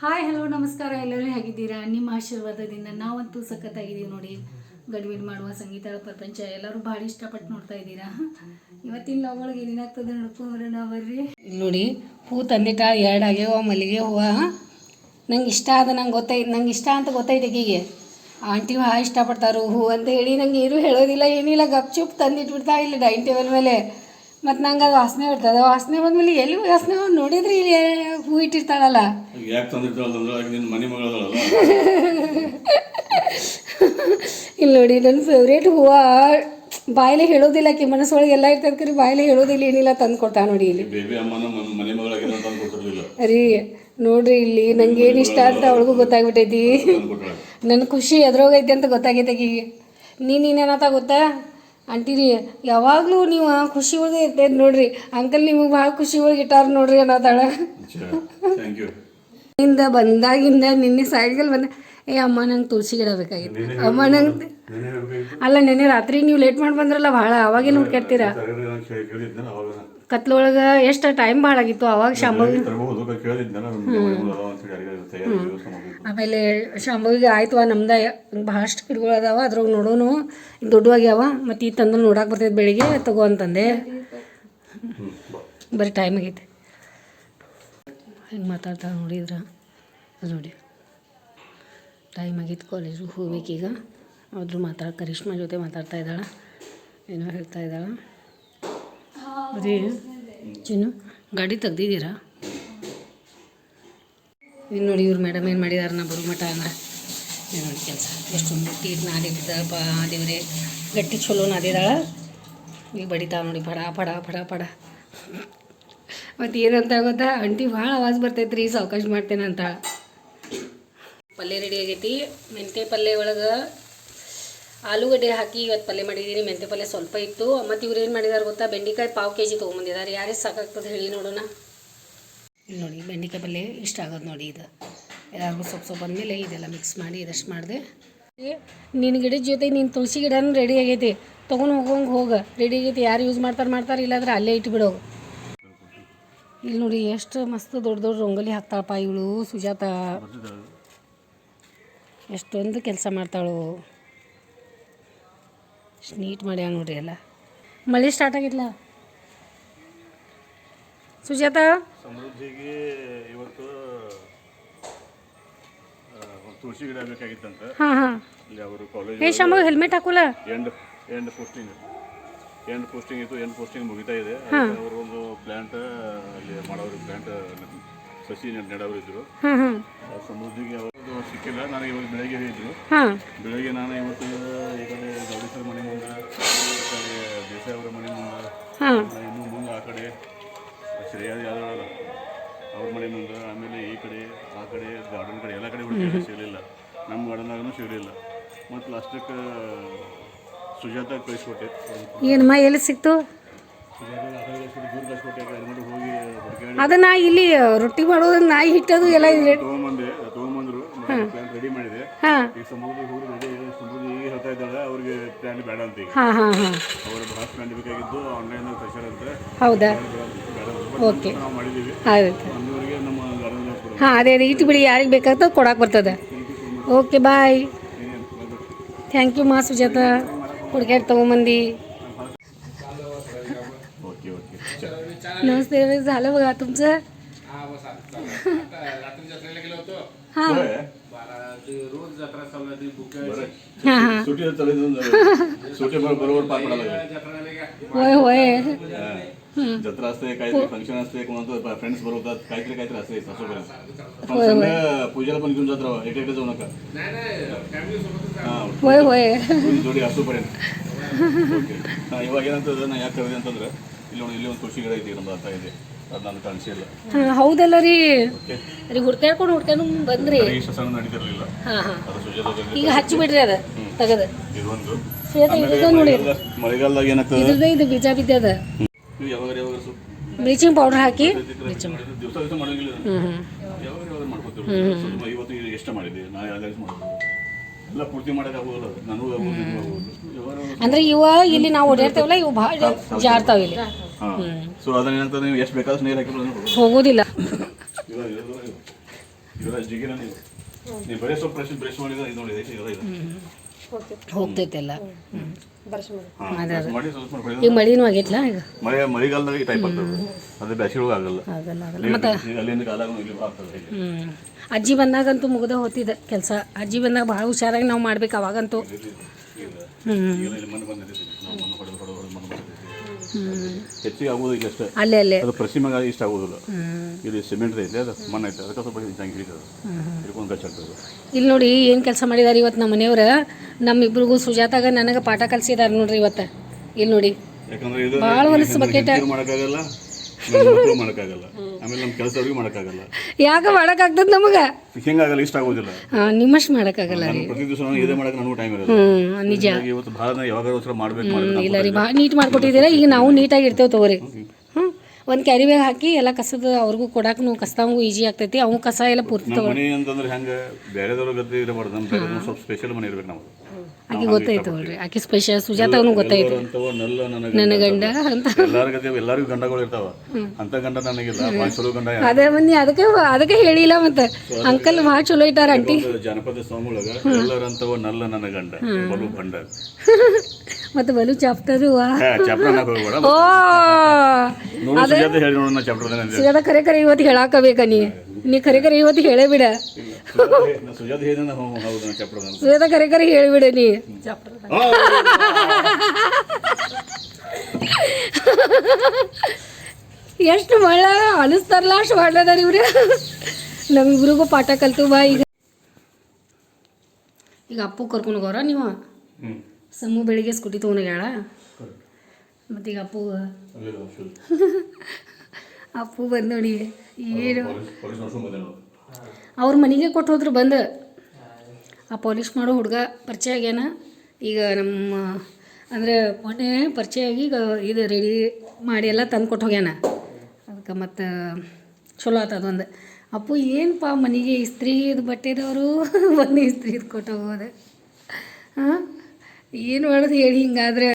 Hi hello ನಮಸ್ಕಾರ ಎಲ್ಲರೂ ಹೇಗಿದ್ದೀರಾ? ನಿಮ್ಮ ಆಶೀರ್ವಾದದಿಂದ ನಾವಂತೂ ಸಖತ್ತಾಗಿದ್ದೀವಿ ನೋಡಿ. ಗಡಿಬಿಡಿ ಮಾಡುವ ಸಂಗೀತ ಪ್ರಪಂಚ ಎಲ್ಲರೂ ಭಾಳ ಇಷ್ಟಪಟ್ಟು ನೋಡ್ತಾ ಇದ್ದೀರಾ? ಇವತ್ತಿನ ಲವ್ಗಳಿಗೆ ಏನೇನಾಗ್ತದೆ ನಾವು ಬರ್ರಿ. ನೋಡಿ ಹೂ ತಂದಿಟ್ಟ ಎರಡು ಆಗ್ಯಾವ ಮಲ್ಲಿಗೆ ಹೂವು. ನಂಗೆ ಇಷ್ಟ ಅದ ನಂಗೆ ಗೊತ್ತೈತೆ ನಂಗೆ ಇಷ್ಟ ಅಂತ ಗೊತ್ತೈತೆ ಈಗೀಗೆ. ಆಂಟಿ ಭಾಳ ಇಷ್ಟಪಡ್ತಾರು, ಹೂ ಅಂತ ಹೇಳಿ ನಂಗೆ ಏನು ಹೇಳೋದಿಲ್ಲ, ಏನಿಲ್ಲ ಗಪ್ ಚುಪ್ ತಂದಿಟ್ಬಿಡ್ತಾ ಇಲ್ಲ ಡೈನಿಂಗ್ ಟೇಬಲ್ ಮೇಲೆ. ಮತ್ತು ನಂಗೆ ಅದು ವಾಸನೆ ಬರ್ತದೆ ವಾಸನೆ ಬಂದ್ಮೇಲೆ ಎಲ್ಲಿ ವಾಸನೆ ನೋಡಿದ್ರಿ ಇಲ್ಲಿ ಹೂ ಇಟ್ಟಿರ್ತಾಳಲ್ಲ. ಯಾಕೆ ಮನೆ ಇಲ್ಲಿ ನೋಡಿ ನನ್ನ ಫೇವ್ರೇಟ್ ಹೂವು ಬಾಯಲ್ಲಿ ಹೇಳೋದಿಲ್ಲ ಕಿ ಮನಸ್ಸೊಳಗೆ ಎಲ್ಲ ಇರ್ತದೆ ಕರಿ ಬಾಯಲ್ಲಿ ಹೇಳೋದಿಲ್ಲ ಏನಿಲ್ಲ ತಂದು ಕೊಡ್ತಾ ನೋಡಿ ಇಲ್ಲಿ. ರೀ ನೋಡ್ರಿ ಇಲ್ಲಿ ನಂಗೆ ಏನು ಇಷ್ಟ ಅಂತ ಅವಳಿಗೂ ಗೊತ್ತಾಗ್ಬಿಟ್ಟೈತಿ. ನನ್ನ ಖುಷಿ ಎದ್ರೋಗೈತಿ ಅಂತ ಗೊತ್ತಾಗೈತೆ ನೀನ್ ನೀನು ಗೊತ್ತಾ? ಆಂಟಿ ರೀ ಯಾವಾಗಲೂ ನೀವು ಖುಷಿ ಒಳಗೆ ಇರ್ತೈತೆ ನೋಡ್ರಿ. ಅಂಕಲ್ ನಿಮಗೆ ಭಾಳ ಖುಷಿ ಒಳಗೆ ಇಟ್ಟಾರ ನೋಡ್ರಿ ಅನ್ನೋದಾಳ ಇಂದ ಬಂದಾಗಿಂದ ನಿನ್ನೆ ಸಾಯಂಕಾಲ ಬಂದ ಏ ಅಮ್ಮ ನಂಗೆ ತುಳಸಿ ಗಿಡ ಬೇಕಾಗಿತ್ತು. ಅಮ್ಮ ನಂಗೆ ಅಲ್ಲ ನಿನ್ನೆ ರಾತ್ರಿ ನೀವು ಲೇಟ್ ಮಾಡಿ ಬಂದ್ರಲ್ಲ ಭಾಳ ಅವಾಗೇನು ಹುಡ್ಕಾಡ್ತೀರಾ ಅವಾಗ ಕತ್ಲೊಳಗೆ ಎಷ್ಟು ಟೈಮ್ ಭಾಳ ಆಗಿತ್ತು ಅವಾಗ ಶಾಂಭವಿ ಆಮೇಲೆ ಶಾಂಭವಿಗೆ ಆಯ್ತು ನಮ್ದ ಭಾಳಷ್ಟು ಗಿಡಗಳು ಅದಾವ ಅದ್ರಾಗ ನೋಡೋನು ದೊಡ್ಡವಾಗ್ಯಾವ ಮತ್ತು ಈ ತಂದ್ರೆ ನೋಡಕ್ಕೆ ಬರ್ತೈತೆ ಬೆಳಿಗ್ಗೆ ತಗೋ ಅಂತಂದೆ. ಬರೀ ಟೈಮ್ ಆಗೈತೆ. ಹೆಂಗೆ ಮಾತಾಡ್ತಾಳೆ ನೋಡಿದ್ರ ನೋಡಿ. ಟೈಮ್ ಆಗಿತ್ತು ಕಾಲೇಜು ಹೋಗ್ಬೇಕೀಗ ಆದರೂ ಮಾತಾಡ ಕರಿಷ್ಮಾ ಜೊತೆ ಮಾತಾಡ್ತಾ ಇದ್ದಾಳೆ. ಏನೋ ಹೇಳ್ತಾ ಇದ್ದಾಳೆ. ಚಿನ್ನು, ಗಾಡಿ ತೆಗ್ದಿದ್ದೀರಾ? ಇನ್ನು ನೋಡಿ ಇವ್ರು ಮೇಡಮ್ ಏನು ಮಾಡಿದಾರೆ, ನಾ ಬರೋ ಮಠ ಅಂದ್ರೆ. ಏನು ನೋಡಿ ಕೆಲಸ. ಎಷ್ಟು ಮುಟ್ಟಿ ನಾದಿದ್ದಾಳಪ್ಪ ದೇವ್ರೆ ಗಟ್ಟಿ ಚಲೋ ನಾದಿದಾಳ ಈಗ ಬಡಿತಾವ ನೋಡಿ, ಪಡ ಪಡ ಪಡ ಪಡ. ಮತ್ತು ಏನಂತ ಗೊತ್ತಾ? ಅಂಟಿ ಭಾಳ ಆವಾಜ್ ಬರ್ತೈತೆ ರೀ ಸಾವಕಾಶ ಮಾಡ್ತೇನೆ ಅಂತ ಪಲ್ಯ ರೆಡಿ ಆಗೈತಿ. ಮೆಂತ್ಯ ಪಲ್ಯ ಒಳಗೆ ಆಲೂಗಡ್ಡೆ ಹಾಕಿ ಇವತ್ತು ಪಲ್ಯ ಮಾಡಿದ್ದೀನಿ ಮೆಂತೆ ಪಲ್ಯ ಸ್ವಲ್ಪ ಇತ್ತು. ಮತ್ತು ಇವ್ರು ಏನು ಮಾಡಿದಾರೆ ಗೊತ್ತಾ? ಬೆಂಡೆಕಾಯಿ ಪಾವು ಕೆ ಜಿ ತೊಗೊಂಬಂದಿದ್ದಾರೆ. ಯಾರೇ ಸಾಕಾಗ್ತದೆ ಹೇಳಿ ನೋಡೋಣ. ನೋಡಿ, ಬೆಂಡೆಕಾಯಿ ಪಲ್ಯ ಇಷ್ಟ ಆಗೋದು ನೋಡಿ ಇದು. ಎಲ್ಲರಿಗೂ ಸ್ವಲ್ಪ ಸ್ವಲ್ಪ ಬಂದಮೇಲೆ ಇದೆಲ್ಲ ಮಿಕ್ಸ್ ಮಾಡಿ ಇದಷ್ಟು ಮಾಡಿದೆ. ನಿನ್ನ ಗಿಡದ ಜೊತೆ ನಿನ್ನ ತುಳಸಿ ಗಿಡನೂ ರೆಡಿ ಆಗೈತಿ. ತೊಗೊಂಡು ಹೋಗೋಂಗೆ ಹೋಗ. ರೆಡಿ ಆಗೈತಿ. ಯಾರು ಯೂಸ್ ಮಾಡ್ತಾರೆ ಮಾಡ್ತಾರೆ ಇಲ್ಲಾಂದ್ರೆ ಅಲ್ಲೇ ಇಟ್ಬಿಡೋ ಇಲ್ಲಿ ನೋಡಿ ಎಷ್ಟು ಮಸ್ತ್ ದೊಡ್ಡ ದೊಡ್ಡ ರಂಗೋಲಿ ಹಾಕ್ತಾಳಪ್ಪ ಇವಳು ಸುಜಾತ. ಎಷ್ಟೊಂದು ಕೆಲಸ ಮಾಡ್ತಾಳು. ಎಷ್ಟು ನೀಟ್ ಮಾಡ್ಯಾಳ ನೋಡ್ರಿ ಎಲ್ಲ. ಮಳೆ ಸ್ಟಾರ್ಟ್ ಆಗಿಲ್ಲ ಸುಜಾತ? ಸಮೃದ್ಧಿಗೆ ಇವತ್ತು ತುಳಸಿ ಗಿಡ ಬೇಕಾಗಿತ್ತಂತ. ಹಾಂ ಹಾಂ. ಇಲ್ಲಿ ಅವರು ಕಾಲೇಜ್ ಏ ಶಾಮ ಹೆಲ್ಮೆಟ್ ಹಾಕೋಲ್ಲ end end posting end posting ಇತ್ತು ಎಂಡ್ ಪೋಸ್ಟಿಂಗ್ ಮುಗಿತಾ ಇದೆ. ಅವರು ಒಂದು ಪ್ಲಾಂಟ್ ಅಲ್ಲಿ ಮಾಡೋರು ಪ್ಲಾಂಟ್ ಸಸಿ ನೆಡೋರು ಇದ್ರು ಸಮೃದ್ಧಿಗೆ ಅವ್ರದ್ದು ಸಿಕ್ಕಿಲ್ಲ. ನನಗೆ ಇವಾಗ ಬೆಳಗ್ಗೆ ಹೇಳಿದ್ರು. ಹಾಂ. ಬೆಳಗ್ಗೆ ನಾನು ಇವತ್ತು ಈ ಕಡೆ ಗೌಡೇಶ್ವರ ಮನೆ ಮುಂದೆ ಈ ಕಡೆ ದೇಸಾಯಿ ಅವರ ಮನೆ ಮುಂದೆ ಹಾಂ. ಇನ್ನು ಮುಂದೆ ಆ ಕಡೆ ಶ್ರೇಯಾ ಯಾದವ್ ಅವ್ರ ಮನೆ ಮುಂದೆ ಆಮೇಲೆ ಈ ಕಡೆ ಆ ಕಡೆ ಗಾರ್ಡನ್ ಕಡೆ ಎಲ್ಲ ಕಡೆ ಹುಡುಕಿದ್ರೆ ಸಿಗಲಿಲ್ಲ ನಮ್ಮ ಗಾರ್ಡನ್ನಾಗೂ ಸಿಗಲಿಲ್ಲ ಮತ್ತು ಲಾಸ್ಟಕ್ಕೆ ಸುಜಾತ ಕಳಿಸ್ಕೊಟ್ಟೆ. ಏನಮ್ಮ ಎಲ್ಲಿ ಸಿಕ್ತು? ಅದನ್ನ ಇಲ್ಲಿ ರೊಟ್ಟಿ ಮಾಡೋದನ್ನ ನಾಯಿ ಹಿಟ್ಟದು ಎಲ್ಲ ತೊಗೊಂಬಂದೆ. ತೊಗೊಂಬಂದ್ರು ಪ್ಲಾನ್ ರೆಡಿ ಮಾಡಿದೆ ಹಾಂ ಈಗ ಸಮೃದ್ಧಿ ಹೋಗಿ ರೆಡಿ ಸಮೃದ್ಧಿ ಈಗ ಹೇಳ್ತಾ ಇದ್ದಾಳೆ ಅವ್ರಿಗೆ ಪ್ಲಾನ್ ಬೇಡ ಅಂತ ಈಗ ಹಾಂ ಹಾಂ ಹಾಂ ಅವ್ರ ಭಾಳ ಪ್ಲಾನ್ ಬೇಕಾಗಿದ್ದು ಆನ್ಲೈನ್ ಪ್ರೆಷರ್ ಅಂತ ಹೌದಾ ಬೇಡ ಓಕೆ ನಾವು ಮಾಡಿದ್ದೀವಿ ಆಯ್ತು ಅಂದವರಿಗೆ ನಮ್ಮ ಗಾರ್ಡನ್ ಕೊಡೋದು ಹಾಂ ಅದೇ ಅದೇ ಇಟ್ಟು ಬಿಡಿ ಯಾರಿಗೆ ಬೇಕಾಗ್ತದೆ ಕೊಡಕ್ಕೆ ಬರ್ತದೆ ಓಕೆ ಬಾಯ್ ಥ್ಯಾಂಕ್ ಯು ಮಾ ಸುಜಾತ ಹುಡುಗ್ಯಾರ ತೊಗೊಂಬಂದು ओके ओके चल नमस्ते झालं बघा तुमचं हां रोज जत्रा चालू सुटी सुटी बरोबर पार पडायला जत्रा असते काहीतरी हो. फंक्शन असते कोणाचं फ्रेंड्स बरोबर काहीतरी काहीतरी असते पूजेला पण घेऊन जत्रा एक एकटे जाऊ नका. होय होय. जोडी असू पडेल ಏನಂತಂದ್ರೆ ನಾನು ಯಾಕೆ ಕರೆದೆ ಅಂತಂದ್ರೆ ಇಲ್ಲಿ ಒಂದು ಇಲ್ಲಿ येते नंबर आता येते. ನಾನು ಕಾಣಿಸಿಲ್ಲ. ಹಾಂ ಹೌದಲ್ಲ ರೀ. ಹುಡ್ಕ್ಯಾಡ್ಕೊಂಡು ಹುಡ್ಕ್ಯಾಡು ಬಂದ್ರಿ. ನಡೀತಿರಲಿಲ್ಲ. ಹಾಂ ಹಾಂ. ಅದು ಈಗ ಹಚ್ಚಿ ಬಿಡ್ರಿ ಅದ ತೆಗದ. ಇದೊಂದು. ಶ್ವೇತ ಆಮೇಲೆ ನೋಡಿ. ಮಳೆಗಾಲ- ಮಳೆಗಾಲದಾಗ ಏನಾಗ್ತದೆ? ಇದ್ರದ್ದು ಇದು ಬೀಜ ಬಿದ್ದ ನೀವು ಯಾವಾಗ ಯಾವಾಗ ಸ್ವಲ್ಪ ಬ್ಲೀಚಿಂಗ್ ಪೌಡರ್ ಹಾಕಿ. ದಿವಸ ದಿವಸ ಮಾಡೋಂಗಿಲ್ಲ ಹ್ಞೂ ಹ್ಞೂ ಯಾವಾಗ ಯಾವಾಗ ಮಾಡ್ಕೊತೀವಿ ಸ್ವಲ್ಪ ಇವತ್ತು ಈಗ ಎಷ್ಟು ಮಾಡಿದ್ವಿ ನಾ ಎರಡು ದಿವಸ ಎಲ್ಲ ಪೂರ್ತಿ ಮಾಡೋಕೆ ಆಗೋದಿಲ್ಲ ಅದು. ನನಗೂ ಆಗೋದು ನಿನಗೂ ಆಗೋದು ಯಾವಾಗ ಅಂದ್ರೆ ಇವ ಇಲ್ಲಿ ನಾವು ಓಡಾಡ್ತೇವಲ್ಲ ಇವು ಭಾಳ ಜಾರ್ತಾವ ಇಲ್ಲಿ. ಸೊ ಅದನ್ನ ಏನಂತ ನೀವು ಎಷ್ಟು ಬೇಕಾದಷ್ಟು ನೀರು ಹಾಕಿದ್ರು ಹೋಗೋದಿಲ್ಲ. ಜಿಗಿನ ನೀವು ನೀವು ಬರೀ ಸ್ವಲ್ಪ ಬ್ರಷ್ ಬ್ರಷ್ ಮಾಡಿದ್ರೆ ಇದು ನೋಡಿ ಇದು ಹೋಗ್ತೈತೆಲ್ಲ. ಈಗ ಮಳಿನೂ ಆಗೈತ್ಲ ಈಗ? ಮಳೆ ಮಳೆಗಾಲದಾಗ ಈ ಟೈಪ್ ಆಗ್ತದೆ. ಅದು ಬ್ಯಾಸಿಗೆ ಆಗಲ್ಲ. ಆಗಲ್ಲ ಆಗಲ್ಲ. ಮತ್ತು ಈಗ ಅಲ್ಲಿಂದ ಕಾಲಾಗ ಇಲ್ಲಿ ಆಗ್ತದೆ ಅಜ್ಜಿ ಬಂದಾಗಂತೂ ಮುಗ್ದ ಹೋತಿದ ಕೆಲಸ. ಅಜ್ಜಿ ಬಂದಾಗ ಭಾಳ ಹುಷಾರಾಗಿ ನಾವು ಮಾಡ್ಬೇಕು ಅವಾಗಂತೂ. ಹ್ಮ್. ಹ್ಞೂ ಹೆಚ್ಚಿಗೆ ಆಗೋದು ಈಗ ಅಷ್ಟೇ. ಅಲ್ಲೇ ಅಲ್ಲೇ. ಅದು ಪ್ರಸಿಮಾಗ ಇಷ್ಟ ಆಗೋದಿಲ್ಲ ಇದು ಸಿಮೆಂಟ್ ಐತೆ ಅದು ಮಣ್ಣು ಐತೆ ಅದಕ್ಕೆ ಸ್ವಲ್ಪ ಹಿಂಗೆ ಹಿಡಿತದೆ. ಹಿಡ್ಕೊಂಡು ಕಚ್ಚಾಗ್ತದೆ ಇಲ್ಲಿ ನೋಡಿ ಏನು ಕೆಲಸ ಮಾಡಿದಾರೆ ಇವತ್ತು ನಮ್ಮ ಮನೆಯವ್ರು. ನಮ್ಮಿಬ್ರಿಗೂ ಸುಜಾತಾಗ ನನಗೆ ಪಾಠ ಕಲಿಸಿದಾರೆ ನೋಡ್ರಿ ಇವತ್ತು. ಇಲ್ಲಿ ನೋಡಿ. ಯಾಕಂದ್ರೆ ಇದು ಭಾಳ ಹೊಲಸು ಬಕೆಟ್. ಮಾಡೋಕ್ಕಾಗಲ್ಲ. ಮಕ್ಕಳು ಮಾಡೋಕ್ಕಾಗಲ್ಲ. ಆಮೇಲೆ ನಮ್ಮ ಕೆಲಸದವ್ರಿಗೆ ಮಾಡೋಕ್ಕಾಗಲ್ಲ. ಯಾಕೆ ಮಾಡೋಕ್ಕಾಗ್ತದೆ ನಮಗೆ? ಹಿಂಗಾಗಲ್ಲ ಇಷ್ಟ ಆಗೋದಿಲ್ಲ. ಹಾಂ ನಿಮ್ಮಷ್ಟು ಮಾಡೋಕ್ಕಾಗಲ್ಲ ರೀ. ನಾನು ಪ್ರತಿ ದಿವಸ ನಾನು ಇದೇ ಮಾಡಕ್ಕೆ ನನಗೂ ಟೈಮ್ ಇರೋದು ನಿಜ. ಹಾಗಾಗಿ ಇವತ್ತು ಭಾಳ ಯಾವಾಗ ಒಂದ್ಸಲ ಮಾಡ್ಬೇಕು ಮಾಡ್ಬೇಕು ಇಲ್ಲ ರೀ ಭಾಳ ನೀಟ್ ಮಾಡ್ಕೊಟ್ಟಿದ್ದೀರಾ? ಈಗ ನಾವು ನೀಟಾಗಿ ಇರ್ತೇವೆ ತಗೋರಿ. ಹ್ಞೂ ಒಂದು ಕ್ಯಾರಿ ಬ್ಯಾಗ್ ಹಾಕಿ ಎಲ್ಲ ಕಸದ ಅವ್ರಿಗೂ ಕೊಡಾಕು ಕಸದಂಗೂ ಈಜಿ ಆಗ್ತೈತಿ. ಅವು ಕಸ ಎಲ್ಲ ಪೂರ್ತಿ ನಮ್ಮ ಮನೆ ಅಂತಂದ್ರೆ ಹೆಂಗೆ ಬೇರೆದವ್ರ ಗದ್ದೆ ಇರಬಾರ್ದು. ನಮ್ಮ ಬೇರೆ ಸ್ವಲ್ಪ ಸ್ಪೆಷಲ್ ಮನೆ ಇರ್ಬೇಕು ನಾವು ಆಕೆ ಗೊತ್ತಾಯ್ತು ನೋಡ್ರಿ. ಆಕೆ ಸ್ಪೆಷಲ್ ಸುಜಾತವನು ಗೊತ್ತಾಯ್ತು. ನನ್ನ ಗಂಡ ಅಂತ. ಎಲ್ಲಾರ ಎಲ್ಲರಿಗೂ ಗಂಡಗಳು ಇರ್ತಾವ. ಅಂತ ಗಂಡ ನನಗಿಲ್ಲ. ಚಲೋ ಗಂಡ? ಅದೇ ಮಂದಿ ಅದಕ್ಕೆ ಅದಕ್ಕೆ ಹೇಳಿಲ್ಲ ಮತ್ತೆ. ಅಂಕಲ್ ಭಾಳ ಚಲೋ ಇಟ್ಟಾರ ಆಂಟಿ. ಜನಪದ ಸಾಂಗ್ ಒಳಗ ಎಲ್ಲರಂತವ ನಲ್ಲ ನನ್ನ ಗಂಡ. ಬಲು ಗಂಡ. ಮತ್ತೆ ಬಲು ಚಾಪ್ಟರು ವಾ. ಚಾಪ್ಟರ್ ಹೋಗ್ಬೇಡ ಓ. ಅದೇ ಸುಜಾತ ಹೇಳಿ ನೋಡೋಣ ಚಾಪ್ಟರ್ ಸುಜಾತ ಕರೆ ಖರೆ ಇವತ್ತು ಹೇಳಾಕಬೇಕ ನೀ. ನೀ ಖರೆ ಕರೆ ಇವತ್ತು ಹೇಳೇ ಬಿಡ. ಸುಜಾತ ಕರೆ ಖರೆ ಹೇಳಿಬಿಡ ನೀ. ಎಷ್ಟು ಮಳ್ಳ ಅನಿಸ್ತಾರಲ್ಲ ಅಷ್ಟು ಮಾಡ್ಲದಾರ ಇವ್ರು ನಮ್ಮಿಬ್ರಿಗೂ ಪಾಠ ಕಲ್ತು ಬಾ ಈಗ. ಈಗ ಅಪ್ಪು ಕರ್ಕೊಂಡು ಹೋಗೋರ ನೀವು? ಸಮೂ ಬೆಳಿಗ್ಗೆ ಸ್ಕೂಟಿ ತೊಗೊಂಡೋಗ್ಯಾಳ ಮತ್ತೀಗ ಅಪ್ಪು ಅಪ್ಪು ಬಂದು ನೋಡಿ. ಏನು? ಪೊಲೀಸ್ ಬಂದೆ ಅವ್ರ ಮನೆಗೆ ಕೊಟ್ಟು ಹೋದ್ರು ಬಂದು. ಆ ಪಾಲಿಷ್ ಮಾಡೋ ಹುಡುಗ ಪರಿಚಯ ಆಗ್ಯಾನ. ಈಗ ನಮ್ಮ ಅಂದರೆ ಮೊನ್ನೆ ಪರಿಚಯ ಆಗಿ ಈಗ ಇದು ರೆಡಿ ಮಾಡಿ ಎಲ್ಲ ತಂದು ಕೊಟ್ಟು ಹೋಗ್ಯಾನ. ಅದಕ್ಕೆ ಮತ್ತು ಚಲೋ ಆತ ಅದೊಂದು. ಅಪ್ಪು ಏನಪ್ಪ ಮನೆಗೆ ಇಸ್ತ್ರಿ ಇದು ಬಟ್ಟೆದವರು ಒಂದು ಇಸ್ತ್ರಿ ಇದು ಕೊಟ್ಟು ಹೋಗೋದು. ಹಾಂ? ಏನು ಮಾಡೋದು ಹೇಳಿ ಹಿಂಗಾದ್ರೆ.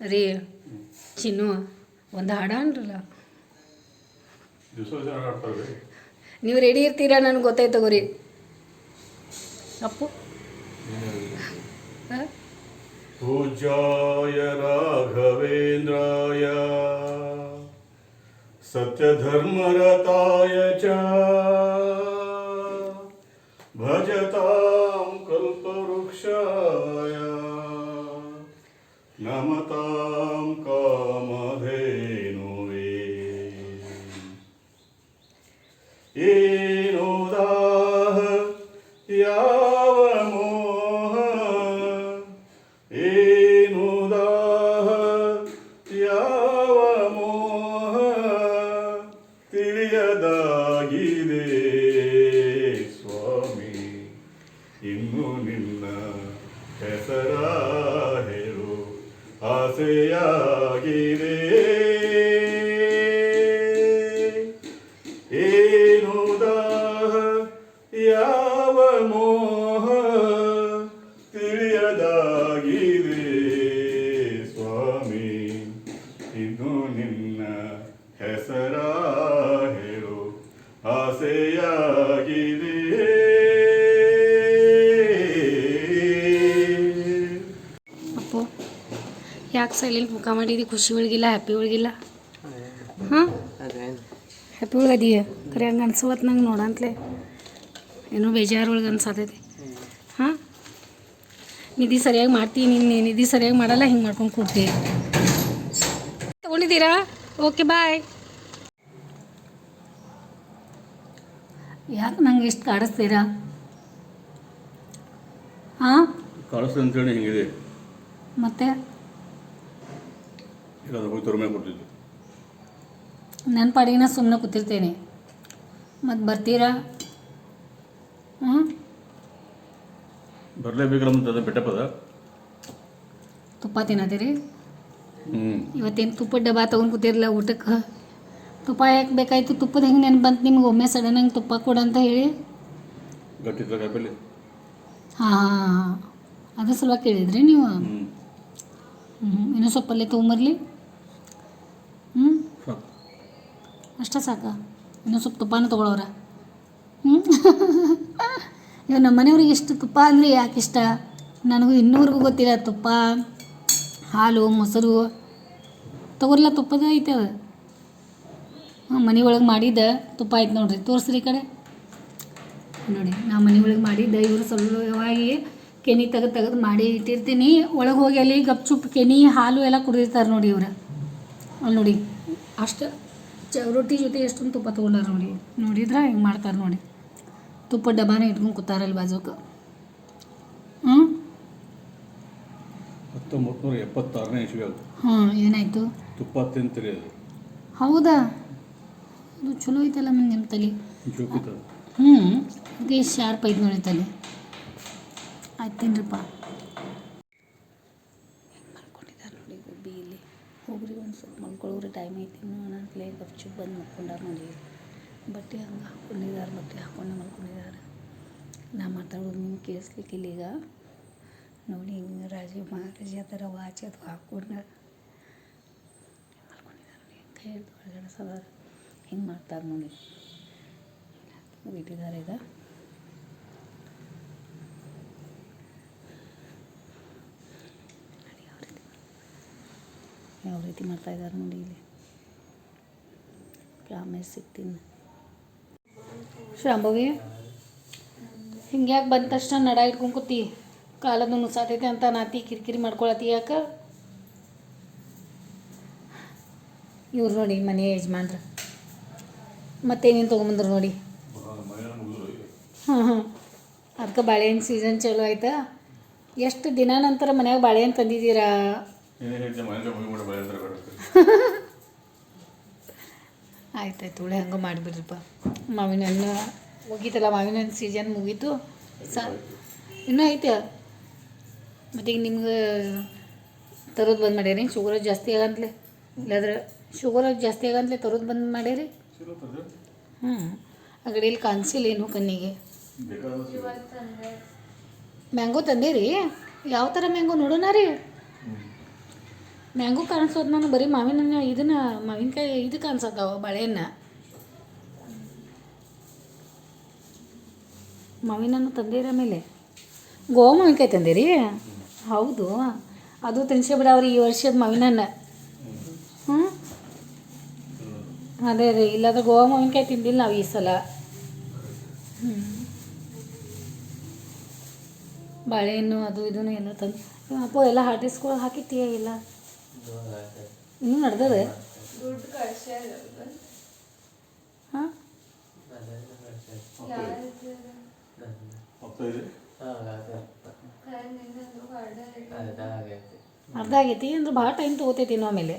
ರೀ ಚಿನ್ನು ಒಂದು ಹಾಡ ಅನ್ರಲ್ಲ ನೀವು ರೆಡಿ ಇರ್ತೀರಾ ನನಗೆ ಗೊತ್ತಾಯ್ತು ತಗೋರಿ ಅಪ್ಪು ಹಾಂ पूज्याय राघवेन्द्राय सत्यधर्मरताय च भजतां कल्पवृक्षाय नमतां ಸೈಲೆಂಟ್ ಮುಖ ಮಾಡಿದಿ ಖುಷಿ ಒಳಗಿಲ್ಲ ಹ್ಯಾಪಿ ಒಳಗಿಲ್ಲ ಹಾಂ ಹ್ಯಾಪಿ ಒಳಗದೀಯ ಖರೆ ಹಂಗೆ ಅನ್ಸವತ್ತು ನಂಗೆ ನೋಡಂತ್ಲೆ. ಏನು ಬೇಜಾರು ಒಳಗೆ ಅನ್ಸತೈತಿ. ಹಾಂ ನಿಧಿ ಸರಿಯಾಗಿ ಮಾಡ್ತೀನಿ ನಿನ್ನೆ ನಿಧಿ ಸರಿಯಾಗಿ ಮಾಡಲ್ಲ ಹಿಂಗೆ ಮಾಡ್ಕೊಂಡು ಕೂಡ್ತೀವಿ ತಗೊಂಡಿದ್ದೀರಾ? Okay bye. ಯಾಕೆ ನಂಗೆ ಇಷ್ಟು ಕಾಡಿಸ್ತೀರಾ? ಹಾಂ? ಕಳಿಸ್ತಂತೇಳಿ ಅಂತೇಳಿ ಹಿಂಗಿದೆ. ಮತ್ತೆ? ಅದು ಹೋಗಿ ತೋರ್ಮೆ ಕೊಡ್ತಿದ್ದೆ. ನನ್ನ ಪಾಡಿಗೆ ನಾನು ಸುಮ್ಮನೆ ಕೂತಿರ್ತೇನೆ. ಮತ್ತು ಬರ್ತೀರಾ? ಹ್ಞೂ ಬರಲೇಬೇಕಲ್ಲ ಮತ್ತೆ ಅದು ಬೆಟ್ಟಪದ ತುಪ್ಪ ತಿನ್ನತ್ತೀರಿ? ಹ್ಞೂ ಇವತ್ತೇನು ತುಪ್ಪದ ಡಬ್ಬ ತೊಗೊಂಡು ಕೂತಿರಲಿಲ್ಲ ಊಟಕ್ಕೆ? ತುಪ್ಪ ಯಾಕೆ ಬೇಕಾಯ್ತು? ತುಪ್ಪದ ಹೆಂಗೆ ನೆನಪು ಬಂತು ನಿಮ್ಗೆ ಒಮ್ಮೆ ಸಡನ್ ಹಂಗೆ ತುಪ್ಪ ಕೊಡು ಅಂತ ಹೇಳಿ? ಗಟ್ಟಿ ಕಾಯಿಪಲ್ಲೆ. ಹಾಂ ಹಾಂ ಹಾಂ. ಅದ್ರ ಸಲುವಾಗಿ ಕೇಳಿದ್ರಿ ನೀವು? ಹ್ಞೂ ಇನ್ನೂ ಸ್ವಲ್ಪ ಅಲ್ಲೇ ತೊಗೊಂಬರ್ಲಿ ಹ್ಞೂ ಸಾಕು ಅಷ್ಟೇ ಸಾಕ. ಇನ್ನೂ ಸ್ವಲ್ಪ ತುಪ್ಪನೂ ತೊಗೊಳೋರ ಹ್ಞೂ ಇವಾಗ ನಮ್ಮ ಮನೆಯವ್ರಿಗೆ ಇಷ್ಟು ತುಪ್ಪ ಅಂದರೆ ಯಾಕೆ ಇಷ್ಟ? ನನಗೂ ಇನ್ನೂರಿಗೂ ಗೊತ್ತಿಲ್ಲ ತುಪ್ಪ, ಹಾಲು, ಮೊಸರು. ತಗೋರ್ಲ, ತುಪ್ಪದ ಐತೆ ಅದು. ಹಾಂ ಮನೆ ಒಳಗೆ ಮಾಡಿದ್ದ ತುಪ್ಪ ಐತೆ ನೋಡಿರಿ. ತೋರಿಸ್ರಿ ಈ ಕಡೆ. ನೋಡಿ, ನಾ ಮನೆ ಒಳಗೆ ಮಾಡಿದ್ದೆ, ಇವರು ಸಲುವಾಗಿ ಕೆನಿ ತೆಗೆದು ತೆಗೆದು ಮಾಡಿ ಇಟ್ಟಿರ್ತೀನಿ. ಒಳಗೆ ಹೋಗಿ ಅಲ್ಲಿ ಗಪ್ಚುಪ್ ಕೆನಿ, ಹಾಲು ಎಲ್ಲ ಕುಡಿದಿರ್ತಾರೆ ನೋಡಿ ಇವ್ರು. ಅಲ್ಲಿ ನೋಡಿ, ಅಷ್ಟು ಚ ರೊಟ್ಟಿ ಜೊತೆ ಎಷ್ಟೊಂದು ತುಪ್ಪ ತೊಗೊಂಡಾರ ನೋಡಿ. ನೋಡಿದ್ರೆ ಹಿಂಗೆ ಮಾಡ್ತಾರೆ ನೋಡಿ. ತುಪ್ಪ ಡಬ್ಬಾನೇ ಇಟ್ಕೊಂಡು ಕೂತಾರಲ್ಲಿ ಬಾಜುಕ ಹ್ಞೂ ಹತ್ತೊಂಬತ್ತು ನೂರ ಎಪ್ಪತ್ತಾರನೇ ಇಸ್ವಿ ಅದು. ಹ್ಞೂ ಏನಾಯಿತು? ತುಪ್ಪ ತಿಂತೀರಿ ಅದು. ಹೌದಾ? ಅದು ಚಲೋ ಐತಲ್ಲ ಮಂದಿ ನಿಮ್ಮ ತಲೆ. ಹ್ಞೂ ಅದಕ್ಕೆ ಶಾರ್ಪ್ ಐತೆ ನೋಡಿ ತಲೆ. ಆಯ್ತು ತಿನ್ರಿಪ್ಪ. ಇಲ್ಲಿ ಹೋಗ್ರಿ ಒಂದು ಸ್ವಲ್ಪ ಮಲ್ಕೊಳ್ಳೋರಿ ಟೈಮ್ ಐತಿ ಅಂತಲೇ ಗಪ್ಚು ಬಂದು ಮಲ್ಕೊಂಡಾರ ನೋಡಿ. ಬಟ್ಟೆ ಹಂಗೆ ಹಾಕ್ಕೊಂಡಿದ್ದಾರೆ ಬಟ್ಟೆ ಹಾಕ್ಕೊಂಡು ಮಲ್ಕೊಂಡಿದ್ದಾರೆ ನಾ ಮಾತಾಡೋದು ನಿಮ್ಗೆ ಕೇಳಿಸ್ಲಿಕ್ಕಿಲ್ಲ ಈಗ. ನೋಡಿ ಹಿಂಗೆ ರಾಜ ಮಹಾರಾಜ ಥರ ವಾಚ್ ಅದು ಹಾಕ್ಕೊಂಡು ಮಲ್ಕೊಂಡಿದ್ದಾರೆ ನೋಡಿ ಕೈ ಹಿಡ್ದು ಒಳಗಡೆ ಸದ ಹಿಂಗೆ ಮಾಡ್ತಾರೆ ನೋಡಿ. ಬಿಟ್ಟಿದ್ದಾರೆ ಈಗ ನೋಡಿ ಯಾವ ರೀತಿ ಯಾವ ರೀತಿ ಮಾಡ್ತಾಯಿದ್ದಾರೆ ನೋಡಿ ಇಲ್ಲಿ. ಪ್ರಾಮಿಸ್ ಸಿಗ್ತೀನಿ. ಶಾಂಭವಿ ಹಿಂಗ್ಯಾಕೆ ಬಂದ ತಕ್ಷಣ ನಡ ಇಟ್ಕೊಂಡು ಕೂತಿ ಕಾಲದು ನುಸಾತೈತೆ ಅಂತ ನಾತಿ ಕಿರಿಕಿರಿ ಮಾಡ್ಕೊಳತಿ ಯಾಕೆ? ಇವ್ರು ನೋಡಿ ಮನೆ ಯಜಮಾನ್ರು. ಮತ್ತೇನೇನು ತೊಗೊಂಬಂದ್ರು ನೋಡಿ? ಹಾಂ ಹಾಂ ಅದಕ್ಕೆ ಬಾಳೆಹಣ್ಣು ಸೀಸನ್ ಚಲೋ ಆಯ್ತಾ? ಎಷ್ಟು ದಿನ ನಂತರ ಮನ್ಯಾಗ ಬಾಳೆಹಣ್ಣು ತಂದಿದ್ದೀರಾ? ಆಯ್ತಾಯ್ತು ಉಳೆ ಹಂಗೆ ಮಾಡಿಬಿಡ್ರಿಪ್ಪ. ಮಾವಿನ ಹಣ್ಣು ಮುಗೀತಲ್ಲ ಮಾವಿನ ಹಣ್ಣು ಸೀಸನ್ ಮುಗೀತು. ಸಾ ಇನ್ನೂ ಐತೆ. ಮತ್ತು ಈಗ ನಿಮ್ಗೆ ತರೋದು ಬಂದ್ ಮಾಡ್ಯಾರಿ? ಶುಗರ್ ಜಾಸ್ತಿ ಆಗಂತಲೇ. ಇಲ್ಲಾದ್ರೆ ಶುಗರ್ ಜಾಸ್ತಿ ಆಗಂತಲೇ ತರೋದು ಬಂದ್ ಮಾಡ್ಯಾರಿ. ಹ್ಞೂ ಆ ಕಡೆ ಇಲ್ಲಿ ಕಾಣಿಸಿಲ್ಲ ಏನು ಕಣ್ಣಿಗೆ. ಮ್ಯಾಂಗೋ ತಂದೇರಿ? ಯಾವ ಥರ ಮ್ಯಾಂಗೋ ನೋಡೋಣ ರೀ. ಮ್ಯಾಂಗೋ ಕಾಣಿಸೋದು ನಾನು ಬರೀ ಮಾವಿನ ಇದನ್ನ ಮಾವಿನಕಾಯಿ ಇದು ಕಾಣಿಸತ್ತಾವ ಬಾಳೆಹಣ್ಣ ಮಾವಿನನ್ನು ತಂದಿರ ಮೇಲೆ. ಗೋವಾ ಮಾವಿನಕಾಯಿ ತಂದಿರಿ? ಹೌದು. ಅದು ತಿನ್ಸೇ ಬಿಡವ್ರಿ ಈ ವರ್ಷದ ಮಾವಿನ ಹಣ್ಣು ಹ್ಞೂ ಅದೇ. ರೀ ಇಲ್ಲಾಂದ್ರೆ ಗೋವಾ ಮಾವಿನಕಾಯಿ ತಿಂದಿಲ್ಲ ನಾವು ಈ ಸಲ. ಹ್ಞೂ ಬಾಳೆಹಣ್ಣು ಅದು, ಇದನ್ನು ಎಲ್ಲ ತಂದು ಅಪ್ಪ, ಎಲ್ಲ ಹಾರ್ಟಿಸ್ಗಳು ಹಾಕಿತ್ತೀಯ ಇಲ್ಲ? ಇನ್ನೂ ನಡ್ದದ? ಹಾಂ? ಅರ್ಧ ಆಗೈತಿ ಅಂದ್ರೆ ಭಾಳ ಟೈಮ್ ತೊಗೋತೈತಿ ನಾವು ಆಮೇಲೆ.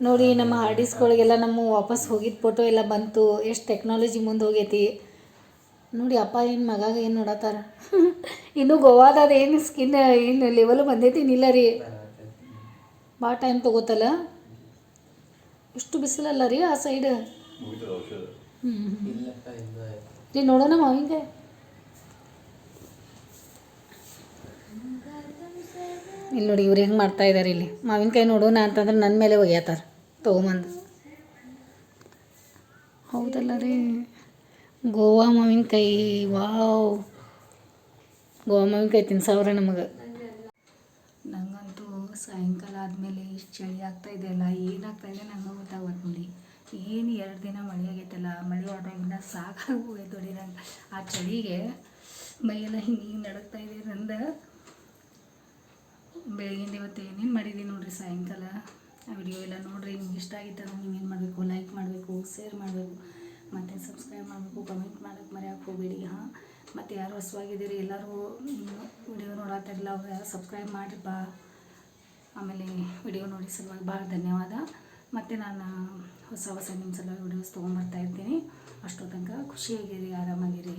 ನೋಡಿ ನಮ್ಮ ಹಾರ್ಡ್ ಡಿಸ್ಕ್ಗಳಿಗೆಲ್ಲ ನಮ್ಮ ವಾಪಸ್ ಹೋಗಿದ್ದ ಫೋಟೋ ಎಲ್ಲ ಬಂತು. ಎಷ್ಟು ಟೆಕ್ನಾಲಜಿ ಮುಂದೆ ಹೋಗೈತಿ. ನೋಡಿ ಅಪ್ಪ ಏನು ಮಗಾಗ ಏನು ನೋಡತ್ತಾರ? ಇನ್ನು ಗೋವಾದ ಏನು ಸ್ಕಿನ್ ಏನು ಲೆವೆಲ್ ಬಂದೈತಿ ಇಲ್ಲ ರೀ. ಭಾಳ ಟೈಮ್ ತಗೋತಲ್ಲ? ಇಷ್ಟು ಬಿಸಿಲಲ್ಲ ರೀ ಆ ಸೈಡ್ ರೀ ನೋಡೋಣ ಮಾವಿನಕಾಯಿ ಇಲ್ಲಿ ನೋಡಿ ಇವ್ರು ಹೆಂಗೆ ಮಾಡ್ತಾ ಇದ್ದಾರೆ ಇಲ್ಲಿ. ಮಾವಿನಕಾಯಿ ನೋಡೋಣ ಅಂತಂದ್ರೆ ನನ್ನ ಮೇಲೆ ಒಯ್ಯತ್ತಾರ ತೊಗೊಂಬಂದು. ಹೌದಲ್ಲ ರೀ. ಗೋವಾ ಮಾವಿನಕಾಯಿ ವಾವ್. ಗೋವಾ ಮಾವಿನಕಾಯಿ ತಿನ್ಸಾವ್ರೆ ನಮಗೆ. ನಂಗಂತೂ ಸಾಯಂಕಾಲ ಆದಮೇಲೆ ಇಷ್ಟು ಚಳಿ ಆಗ್ತಾ ಇದೆ ಅಲ್ಲ, ಏನಾಗ್ತಾ ಇದೆ ನಂಗೆ ಗೊತ್ತಾಗುತ್ತೆ ನೋಡಿ. ಏನು ಎರಡು ದಿನ ಮಳೆ ಆಗೈತಲ್ಲ, ಮಳೆ ಆದಾಗಿಂದ ಸಾಕಾಗಿ ಹೋಗೈತೆ ನೋಡಿ ನಂಗೆ. ಆ ಚಳಿಗೆ ಮೈಯೆಲ್ಲ ಹಿಂಗೆ ಹಿಂಗೆ ನಡಕ್ತಾ ಇದೆ ನಂದು. ಬೆಳಗಿನ ಇವತ್ತು ಏನೇನು ಮಾಡಿದ್ದೀನಿ ನೋಡಿರಿ ಸಾಯಂಕಾಲ. ಆ ವಿಡಿಯೋ ಎಲ್ಲ ನೋಡಿರಿ, ನಿಮ್ಗೆ ಇಷ್ಟ ಆಗಿತ್ತು ನೀವು ಏನು ಮಾಡಬೇಕು ಲೈಕ್ ಮಾಡಬೇಕು ಶೇರ್ ಮಾಡಬೇಕು, ಮತ್ತು ಸಬ್ಸ್ಕ್ರೈಬ್ ಮಾಡಬೇಕು ಕಮೆಂಟ್ ಮಾಡೋಕ್ಕೆ ಮರೆಯೋಕೆ ಹೋಗಬೇಡಿ, ಹಾಂ. ಮತ್ತು ಯಾರು ಹೊಸವಾಗಿದ್ದೀರಿ ಎಲ್ಲರೂ ವಿಡಿಯೋ ನೋಡತ್ತಿರಲ್ಲ ಅವ್ರು ಯಾರು ಸಬ್ಸ್ಕ್ರೈಬ್ ಮಾಡಿರಪ್ಪ ಆಮೇಲೆ ವಿಡಿಯೋ ನೋಡಿ ಸಲುವಾಗಿ ಭಾಳ ಧನ್ಯವಾದ. ಮತ್ತು ನಾನು ಹೊಸ ಹೊಸ ನಿಮ್ಮ ಸಲುವಾಗಿ ವಿಡಿಯೋಸ್ ತೊಗೊಂಬರ್ತಾ ಇರ್ತೀನಿ. ಅಷ್ಟೋ ತನಕ ಖುಷಿಯಾಗಿರಿ, ಆರಾಮಾಗಿರಿ.